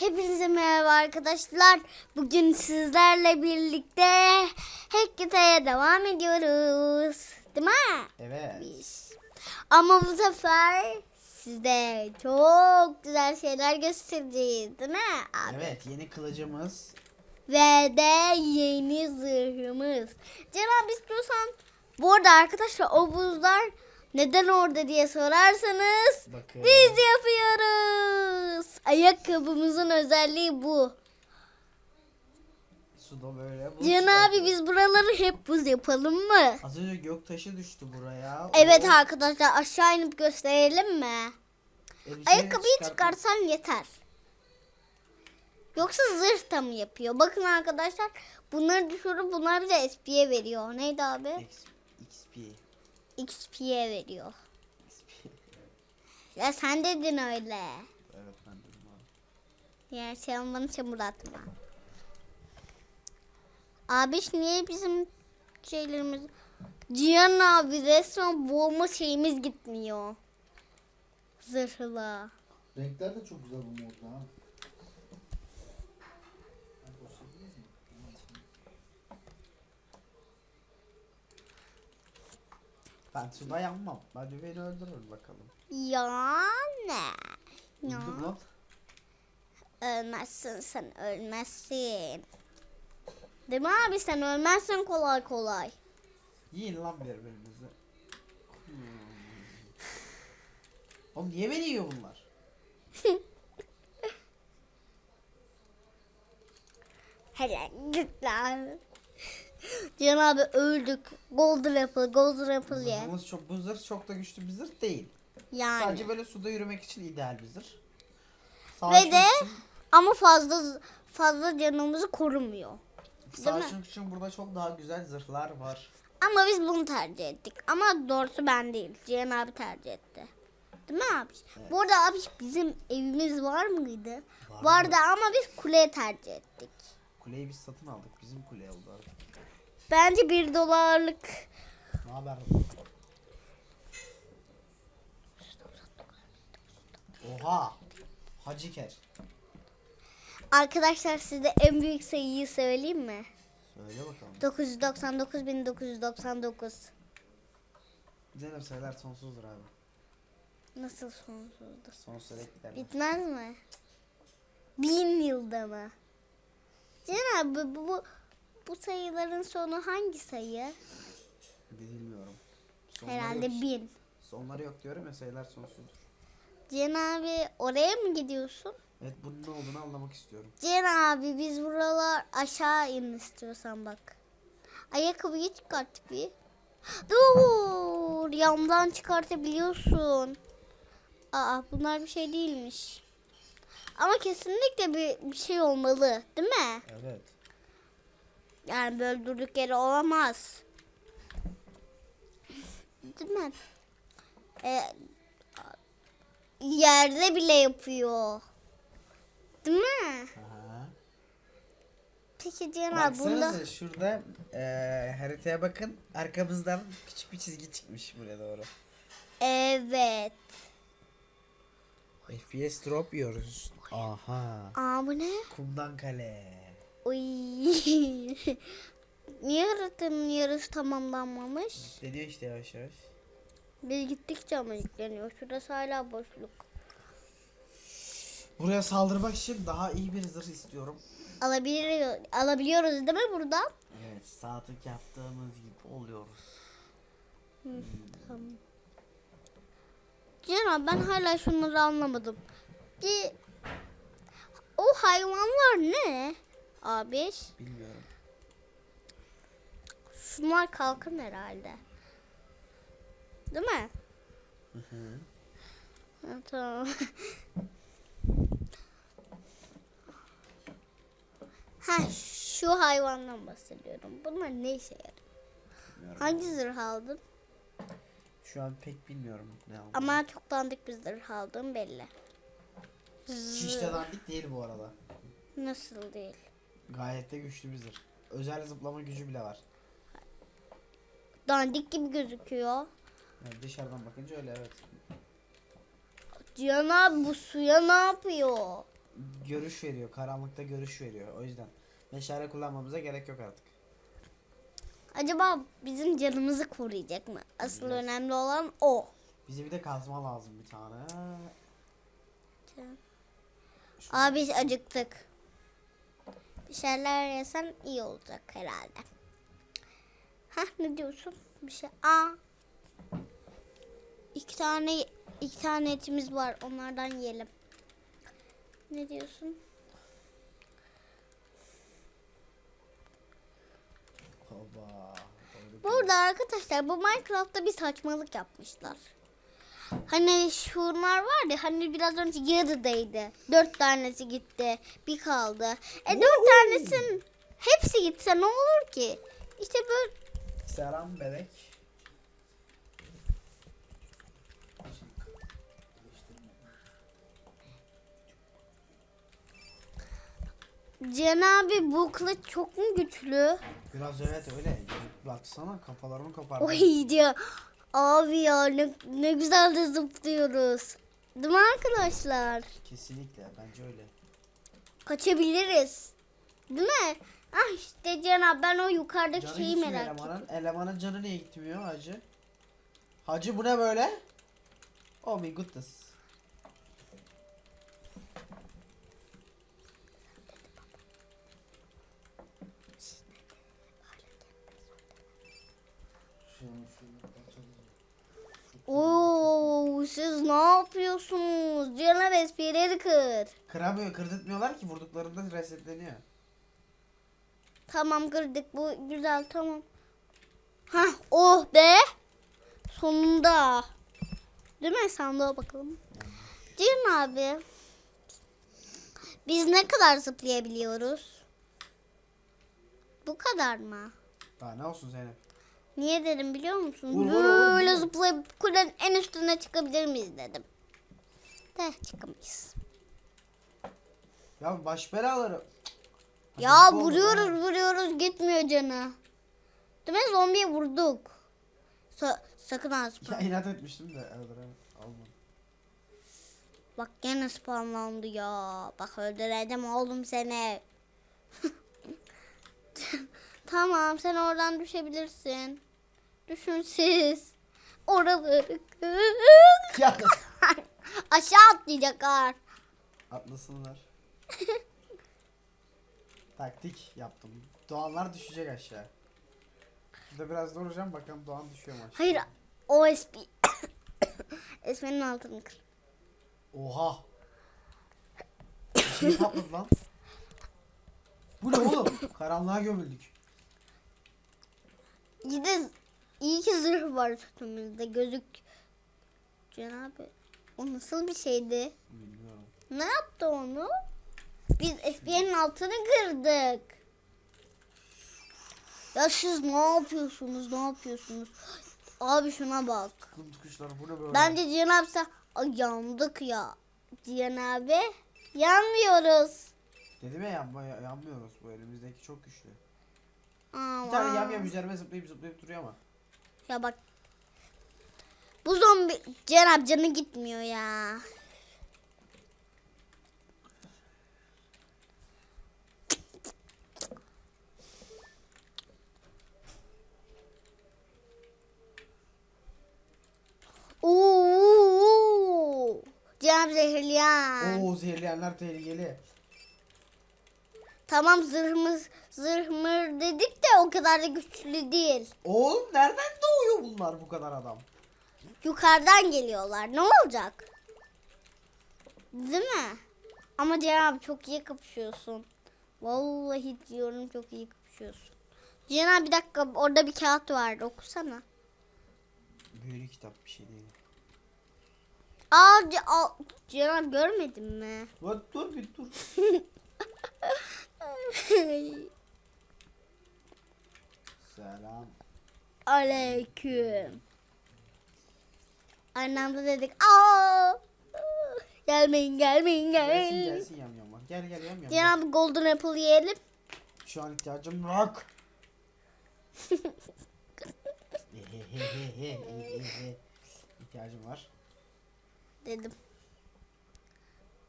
Hepinize merhaba arkadaşlar. Bugün sizlerle birlikte Hekkete'ye devam ediyoruz. Değil mi? Evet. Ama bu sefer size çok güzel şeyler göstereceğiz. Değil mi abi? Evet yeni kılıcımız. Ve de yeni zırhımız. Cenab istiyorsan bu arada arkadaşlar o buzlar neden orada diye sorarsanız Bakın. biz yapıyoruz. Ayakkabımızın özelliği bu. Suda böyle. buz Cihan abi biz buraları hep buz yapalım mı? Az önce göktaşı düştü buraya. Evet O arkadaşlar aşağı inip gösterelim mi? elbiseleri Ayakkabıyı çıkartıp- çıkarsan yeter. Yoksa zırh da mı yapıyor? Bakın arkadaşlar bunları düşürüp bunlar bize SP'ye veriyor. Neydi abi? X- XP. XP'ye veriyor. Ya sen dedin öyle. evet ben dedim abi. Ya sen bana çamur atma. Abi niye bizim şeylerimiz... Cihan abi resmen boğma şeyimiz gitmiyor. Zırhla. Renkler de çok güzel bu modda ha. Ben suda yanmam. Hadi beni öldürür bakalım. Ya ne? Ya. Öldüm lan. Ölmezsin sen ölmezsin. Değil mi abi sen ölmezsin kolay kolay. Yiyin lan birbirinizi. Hmm. Oğlum niye beni yiyor bunlar? Hele git lan. Cihan abi öldük. Golden apple, golden apple ye. Zırhımız çok, bu zırh çok da güçlü bir zırh değil. Yani. Sadece böyle suda yürümek için ideal bir zırh. Ve de için- ama fazla fazla canımızı korumuyor. Savaşmak için burada çok daha güzel zırhlar var. Ama biz bunu tercih ettik. Ama doğrusu ben değil. Cihan abi tercih etti. Değil mi abi? Evet. Bu arada abi bizim evimiz var mıydı? Vardı. Vardı ama biz kuleye tercih ettik. Kuleyi biz satın aldık. Bizim kule oldu artık. Bence bir dolarlık Ne haber? Oha! Hacıker. Arkadaşlar size en büyük sayıyı söyleyeyim mi? Söyle bakalım. 999.999. Zeynep sayılar sonsuzdur abi. Nasıl sonsuzdur? Sonsuza dek gider. Bitmez mi? Bin yılda mı? Cihan abi bu, bu, bu sayıların sonu hangi sayı? Bilmiyorum. Sonları Herhalde yok. bin. Sonları yok diyorum ya sayılar sonsuzdur. Cihan abi oraya mı gidiyorsun? Evet bunun ne olduğunu anlamak istiyorum. Cihan abi biz buralar aşağı in istiyorsan bak. Ayakkabıyı çıkart bir. Dur yandan çıkartabiliyorsun. Aa bunlar bir şey değilmiş. Ama kesinlikle bir, bir şey olmalı değil mi? Evet. Yani böyle durduk yere olamaz. Değil mi? Ee, yerde bile yapıyor. Değil mi? Aha. Peki Cihan abi bunda... Baksanıza şurada eee haritaya bakın. Arkamızdan küçük bir çizgi çıkmış buraya doğru. Evet. FPS drop yiyoruz. Aha. Aa bu ne? Kumdan kale. Uy. Niye haritanın yarısı tamamlanmamış? Deniyor işte yavaş yavaş. Biz gittikçe ama yükleniyor. Şurası hala boşluk. Buraya saldırmak için daha iyi bir zırh istiyorum. Alabiliyor, alabiliyoruz değil mi buradan? Evet saatlik yaptığımız gibi oluyoruz. Tamam. Cihan abi ben hala şunları anlamadım. Bir... O hayvanlar ne? Abi Bilmiyorum. şunlar kalkın herhalde. Değil mi? Hı hı. Ha, tamam. ha şu hayvandan bahsediyorum. Bunlar ne işe yarıyor? Bilmiyorum. Hangi zırh aldın? Şu an pek bilmiyorum ne aldım. Ama çok dandik bir zırh aldığım belli. Hiç de dandik değil bu arada. Nasıl değil? Gayet de güçlü bir zırh. Özel zıplama gücü bile var. Dandik gibi gözüküyor. Yani dışarıdan bakınca öyle evet. Cihan abi bu suya ne yapıyor? görüş veriyor. Karanlıkta görüş veriyor. O yüzden meşale kullanmamıza gerek yok artık. Acaba bizim canımızı koruyacak mı? Asıl Biraz. önemli olan o. Bize bir de kazma lazım bir tane. Abi acıktık. Bir şeyler yesen iyi olacak herhalde. Hah ne diyorsun? Bir şey. Aa. İki tane iki tane etimiz var. Onlardan yiyelim. Ne diyorsun? Doğru. Burada arkadaşlar bu Minecraft'ta bir saçmalık yapmışlar. Hani şunlar var ya hani biraz önce yarıdaydı. Dört tanesi gitti. Bir kaldı. E dört tanesin hepsi gitse ne olur ki? İşte böyle Selam bebek. Can abi bu kılıç çok mu güçlü? Biraz evet öyle. Baksana kafalarını kopardı. Oy diyor. Abi ya ne, ne güzel de zıplıyoruz. Değil mi arkadaşlar? Kesinlikle bence öyle. Kaçabiliriz. Değil mi? Ah işte Can abi ben o yukarıdaki Canı şeyi gitmiyor merak ettim. elemanın. Elemanın canı niye gitmiyor hacı? Hacı bu ne böyle? Oh my goodness. Oo siz ne yapıyorsunuz? Cana bespeleri kır. Kıramıyor, kırdırtmıyorlar ki vurduklarında resetleniyor. Tamam kırdık bu güzel tamam. Hah oh be. Sonunda. Değil mi? Sandığa bakalım. Cihan abi. Biz ne kadar zıplayabiliyoruz? Bu kadar mı? Daha ne olsun Zeynep? Niye dedim biliyor musun? Vur, vur, vur, Böyle zıplayıp kulenin en üstüne çıkabilir miyiz dedim. De çıkamayız. Ya baş belaları. Ya Hacı, bu oldu vuruyoruz vuruyoruz gitmiyor canı. Değil mi? Zombiye vurduk. Sa- sakın ha. Ya inat etmiştim de öldüremedim. Olmadı. Bak gene spawnlandı ya. Bak öldüreceğim oğlum seni. tamam sen oradan düşebilirsin. Düşün siz. Oraları Ya Aşağı atlayacaklar. atlasınlar. Taktik yaptım. Doğanlar düşecek aşağı. Burada biraz duracağım bakalım Doğan düşüyor mu aşağı. Hayır o SP. Esmenin altını kır. Oha. Bir şey patladı lan. Bu ne oğlum? Karanlığa gömüldük. İyi de iyi ki zırh var üstümüzde gözük. Cenab-ı o nasıl bir şeydi? Bilmiyorum. Ne yaptı onu? Biz FBI'nin altını kırdık. Ya siz ne yapıyorsunuz? Ne yapıyorsunuz? Abi şuna bak. Kuşlar bu ne böyle? Bence Cihan abi sen Ay, yandık ya. Cihan abi yanmıyoruz. Dedim ya yanma, yanmıyoruz bu elimizdeki çok güçlü. Aman. Bir tane yam yam üzerime zıplayıp zıplayıp duruyor ama. Ya bak. Bu zombi Cihan abi canı gitmiyor ya. Oo! Cihan abi zehirleyen. Oo zehirleyenler tehlikeli. Tamam zırhımız zırhmır dedik de o kadar da güçlü değil. Oğlum nereden doğuyor bunlar bu kadar adam? Yukarıdan geliyorlar. Ne olacak? Değil mi? Cihan Cihan abi çok iyi kapışıyorsun. Vallahi diyorum çok iyi kapışıyorsun. Cihan abi bir dakika orada bir kağıt vardı okusana. Büyülü kitap bir şey değil. Aa C- al- Cihan abi görmedin mi? Lan dur bir dur. Selam. Aleyküm. Anda dedik. Aa! Gelmeyin gelmeyin Gelsin gelmeyin. gelsin yam yam var. Gel gel yam yam. Cihan abi golden apple yiyelim. Şu an ihtiyacım yok. ihtiyacım var. dedim.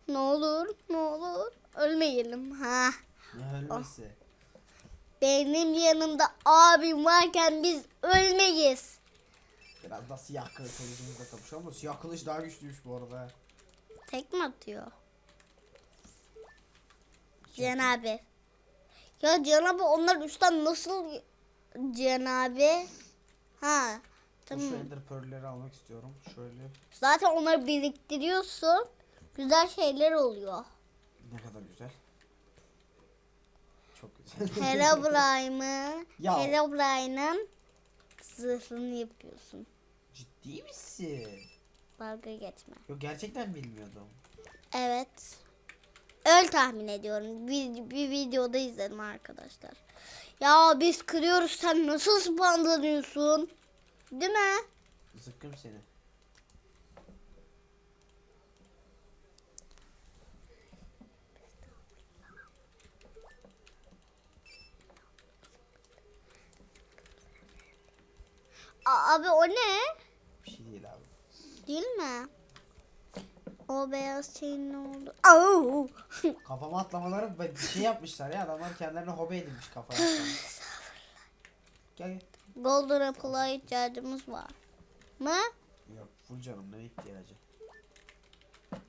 Ne olur, ne olur. Ölmeyelim. Ha. Ne ölmesi? Benim yanımda abim varken biz ölmeyiz. Biraz da siyah kılıç kılıcımızla kapışıyor ama siyah kılıç daha güçlüymüş bu arada. Tek mi atıyor? Cihan abi. Ya Cihan abi onlar üstten nasıl Cihan abi? Ha. Tamam. Şu ender pearl'leri almak istiyorum. Şöyle Zaten onları biriktiriyorsun. Güzel şeyler oluyor. ne kadar güzel. Herobrine'ı, Ya. Herobrine'ın zırhını yapıyorsun. Ciddi misin? Dalga geçme. Yok gerçekten bilmiyordum. Evet. Öyle tahmin ediyorum. Bir, bir videoda izledim arkadaşlar. Ya biz kırıyoruz sen nasıl spamlanıyorsun? Değil mi? Zıkkım seni. A- abi o ne? Bir şey değil abi. Değil mi? O beyaz şeyin ne oldu? Au! Kafama atlamaları bir şey yapmışlar ya adamlar kendilerine hobi edinmiş kafaya. gel gel. Golden Apple'a ihtiyacımız var. Mı? Yok full canım ne ihtiyacı.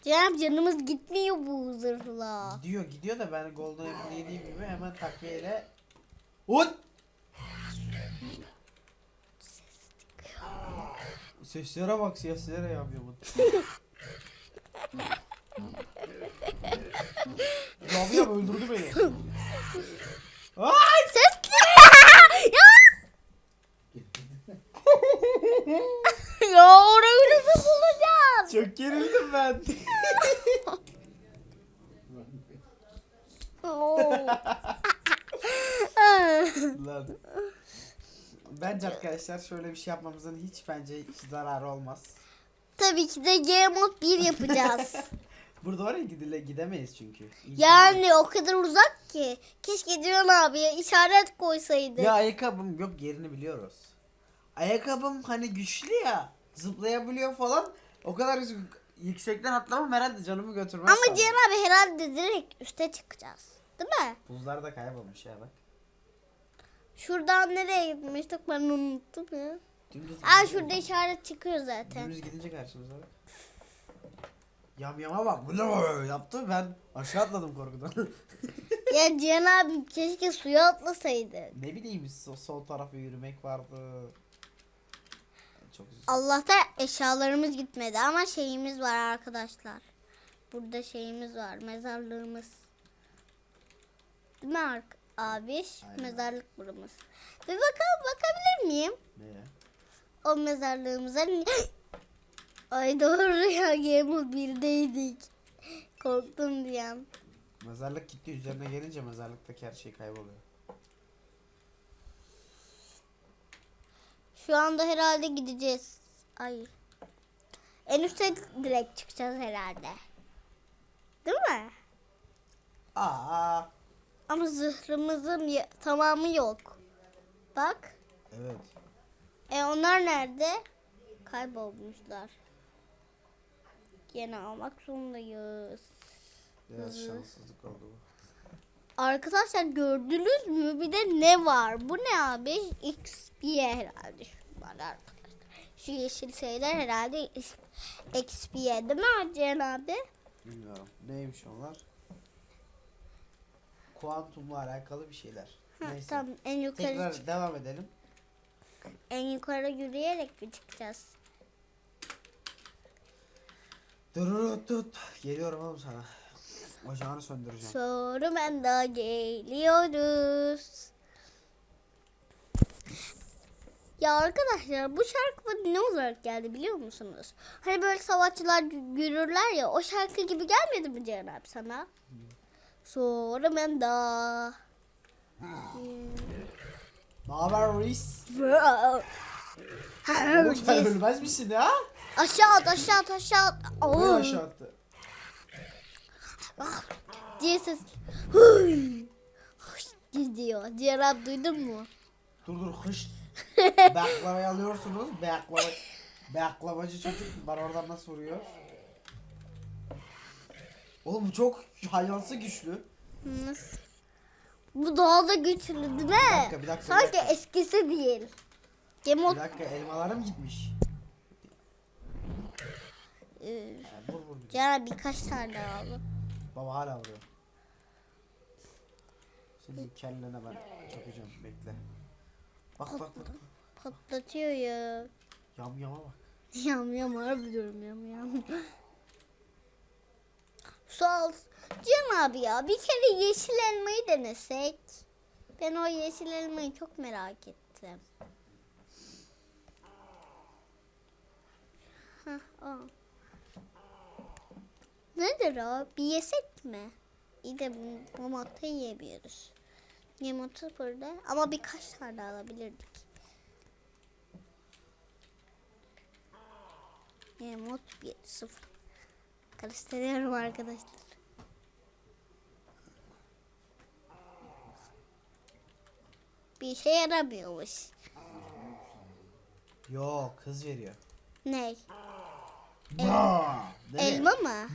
Canım canımız gitmiyor bu zırhla. Gidiyor gidiyor da ben Golden Apple yediğim gibi hemen takviyeyle Ut! Seslere bak seslere yapıyor bu. Rabia öldürdü beni. Ay! Ses ya! ya orayı nasıl bulacağız? Çok gerildim ben. Lan. Bence arkadaşlar şöyle bir şey yapmamızın hiç bence hiç zararı olmaz. Tabii ki de Game Mode 1 yapacağız. Burada oraya gidile gidemeyiz çünkü. Yani o kadar uzak ki. Keşke Cihan abiye işaret koysaydı. Ya ayakkabım yok yerini biliyoruz. Ayakkabım hani güçlü ya. Zıplayabiliyor falan. O kadar yüksekten atlamam herhalde canımı götürmez. Ama. Cihan abi herhalde direkt üste çıkacağız. Değil mi? Buzlar da kaybolmuş ya bak. Şuradan nereye gitmiştik ben unuttum ya. Dümdüz Aa gidiyor. şurada işaret çıkıyor zaten. Dümdüz gidince karşımıza bak. Yam yama bak. Bu ne böyle yaptı ben aşağı atladım korkudan. ya Cihan abi keşke suya atlasaydı. ne bileyim sol, sol tarafa yürümek vardı. Çok üzüldüm. Allah'ta eşyalarımız gitmedi ama şeyimiz var arkadaşlar. Burada şeyimiz var mezarlığımız. Değil mi Ark abi? Aynen. Mezarlık buramız. Bir bakalım bakabilir miyim? Ne ya? O mezarlığımıza. Ay doğru ya Game Mode 1'deydik. Korktum bir an. Mezarlık gitti üzerine gelince mezarlıktaki her şey kayboluyor. Şu anda herhalde gideceğiz. Ay. En üstte direkt çıkacağız herhalde. Değil mi? Aa, Ama zırhımızın tamamı yok. Bak. evet. E onlar nerede? Kaybolmuşlar. Yine almak zorundayız. Biraz şanssızlık oldu bu. Arkadaşlar gördünüz mü? Bir de ne var? Bu ne abi? XP herhalde şunlar arkadaşlar. Şu yeşil şeyler herhalde XP değil mi Cihan abi? Bilmiyorum. Neymiş onlar? Kuantumla alakalı bir şeyler. Ha, Neyse. tamam en yukarı Tekrar çık- devam edelim. en yukarı yürüyerek mi çıkacağız? Dururut tut. Geliyorum oğlum sana. Ocağını söndüreceğim. Soru ben daha geliyoruz. Ya arkadaşlar bu şarkı bana ne olarak geldi biliyor musunuz? Hani böyle savaşçılar yürürler ya o şarkı gibi gelmedi mi Ceren abi sana? Daha. Ne haber reis? Sen ölmez misin ya? aşağı at aşağı at aşağı at. Ne Oo, aşağı attı? diye ses. Hıy. Hıy Gidiyor. Ceren abi duydun mu? Dur dur hış. Baklavayı alıyorsunuz. Baklava. Baklavacı çocuk var oradan nasıl vuruyor? Oğlum bu çok hayvansı güçlü. Nasıl? Bu daha da güçlü değil mi? Bir dakika, bir dakika, bir Sanki dakika. eskisi değil. Game Bir dakika elmalarım gitmiş. Ee, Yani vur vur. bir de. Cana birkaç tane daha aldım. Baba hala vuruyor. Senin kellene ben çakacağım bekle. Bak bak bak. Patlatıyor ya. Yam yama bak. Yam yam harbi diyorum yam yam. Sağ. Can abi ya bir kere yeşil elmayı denesek. Ben o yeşil elmayı çok merak ettim. Hah, o. Nedir o? Bir yesek mi? İyi de bu mamatı yiyemiyoruz. Yumurta burada ama birkaç tane daha alabilirdik. Yumurt 1 0. Karıştırıyorum arkadaşlar. Bir işe yaramıyormuş. Yok hız veriyor. Ne? Bra! Değil mi? Elma mı?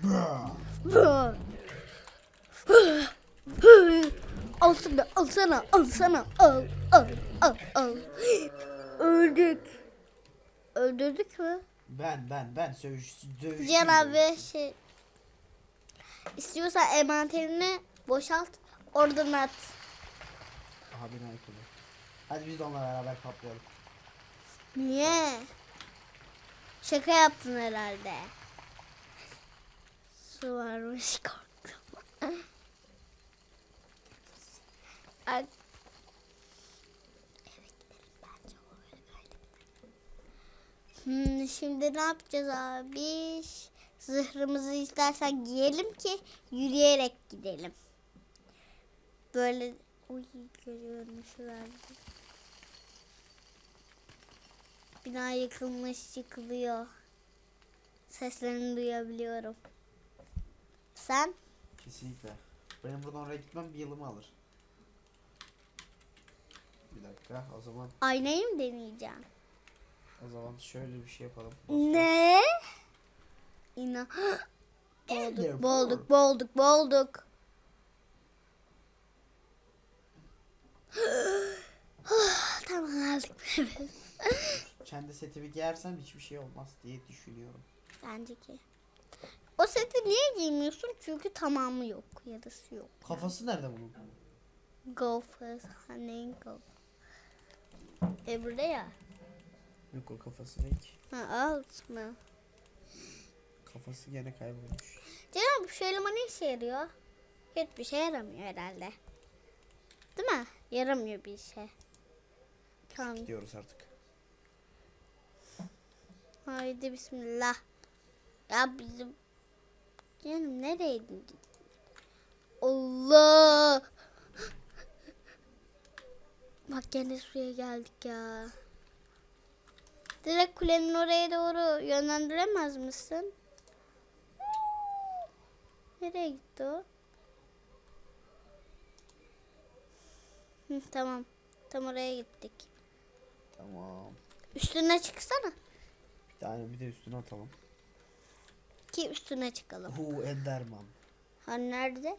Bra! al sana, al sana, al sana, al, al, al, al. Öldük. Öldürdük mü? Ben ben ben sövüş dövüş. Cihan abi şey istiyorsan envanterini boşalt oradan at. Abi ne yapıyor? Hadi biz de onunla beraber patlayalım. Niye? Şaka yaptın herhalde. Su varmış korktum. Hmm, şimdi ne yapacağız abi? Zırhımızı istersen giyelim ki yürüyerek gidelim. Böyle Uy görüyorum şurada. Bina yıkılmış yıkılıyor. Seslerini duyabiliyorum. Sen? Kesinlikle. Benim buradan oraya gitmem bir yılımı alır. Bir dakika o zaman Aynayı mı deneyeceğim? O zaman şöyle bir şey yapalım. Ne? İna. Bolduk, bolduk, bolduk, bolduk. tamam aldık. Kendi setimi giyersem hiçbir şey olmaz diye düşünüyorum. Bence ki. O seti niye giymiyorsun? Çünkü tamamı yok. Yarısı yok. Kafası nerede bunun? Go first, honey, go. Ya. Yok o kafası ki. Ha alt mı? Kafası gene kaybolmuş. Canım şu elma ne işe yarıyor? Hiçbir şey yaramıyor herhalde. Değil mi? Yaramıyor bir şey. Tamam. Gidiyoruz artık. Haydi bismillah. Ya bizim... Canım nereydin? Allah! Bak gene suya geldik ya. Direkt kulenin oraya doğru yönlendiremez misin? Nereye gitti o? Hı, tamam. Tam oraya gittik. Tamam. Üstüne çıksana. Bir tane bir de üstüne atalım. Ki üstüne çıkalım. Hu Enderman. Ha nerede?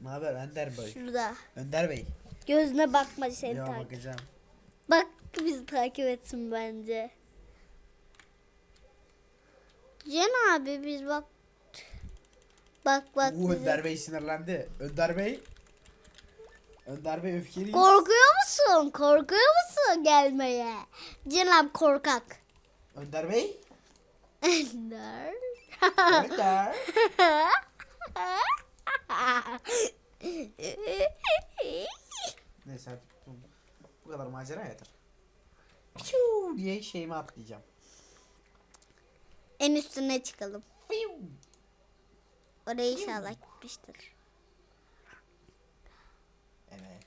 Ne haber Ender Bey? Şurada. Önder Bey. Gözüne bakma seni Ya takip. bakacağım. Bak bizi takip etsin bence. Can abi biz bak. Bak bak. Bizi- Önder Bey sinirlendi. Önder Bey. Önder Bey öfkeli. Korkuyor musun? Korkuyor musun gelmeye? Can abi korkak. Önder Bey. Ender. Önder. Neyse artık bu, kadar macera yeter. Piu diye şeyime atlayacağım. En üstüne çıkalım. Oraya inşallah gitmiştir. Evet.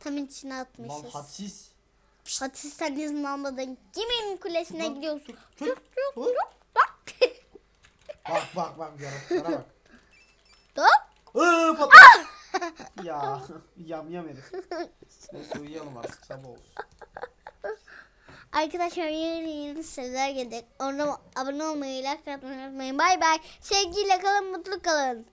Tam içine atmışız. hadsiz. Hadi sen izin almadan kimin kulesine Lan, gidiyorsun? Tut, tut. Bak. Bak bak bak yaratıklara bak. Hop. Iıı patladı. ya yam yam herif. Neyse uyuyalım artık sabah olsun. Arkadaşlar yeni yeni sözler gelecek. Ona abone olmayı, like atmayı unutmayın. Bay bay. Sevgiyle kalın, mutlu kalın.